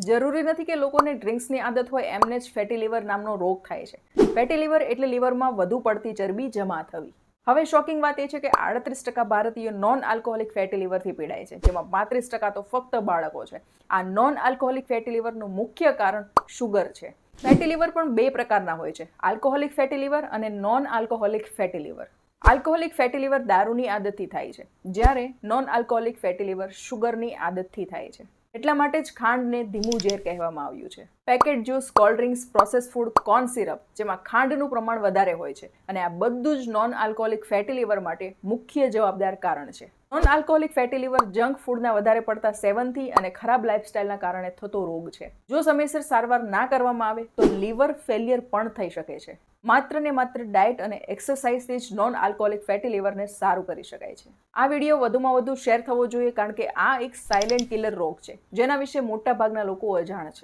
જરૂરી નથી કે લોકોને ડ્રિંક્સની આદત હોય, એમને જ ફેટી લીવર નામનો રોગ થાય છે. ફેટી લીવર એટલે લીવરમાં વધુ પડતી ચરબી જમા થવી. હવે શોકિંગ વાત એ છે કે આડત્રીસ ટકા ભારતીયો નોન આલ્કોહોલિક ફેટી લીવરથી પીડાય છે, જેમાં પાંત્રીસ ટકા તો ફક્ત બાળકો છે. આ નોન આલ્કોહોલિક ફેટી લીવરનું મુખ્ય કારણ શુગર છે. ફેટી લીવર પણ બે પ્રકારના હોય છે આલ્કોહોલિક ફેટી લીવર અને non alcoholic fatty liver alcoholic fatty liver દારૂની આદતથી થાય છે, જ્યારે નોન આલ્કોહોલિક ફેટી લીવર શુગરની આદતથી થાય છે. એટલા માટે જ ખાંડને ધીમું ઝેર કહેવામાં આવ્યું છે. Packet juice cold drinks process food corn syrup જેમાં ખાંડનું પ્રમાણ વધારે હોય છે. અને આ બધું જ નોન આલ્કોહોલિક ફેટી લીવર માટે મુખ્ય જવાબદાર કારણ છે. Non alcoholic fatty liver junk ફૂડના વધારે પડતા સેવનથી અને ખરાબ લાઇફસ્ટાઇલના કારણે થતો રોગ છે. જો સમયસર સારવાર ના કરવામાં આવે, તો લીવર ફેલિયર પણ થઈ શકે છે. માત્ર ને માત્ર ડાયટ અને એક્સરસાઇઝથી જ નોન આલ્કોહોલિક ફેટી લીવરને સારું કરી શકાય છે. આ વીડિયો વધુમાં વધુ શેર થવો જોઈએ, કારણ કે આ એક સાયલેન્ટ કિલર રોગ છે, જેના વિશે મોટાભાગના લોકો અજાણ છે.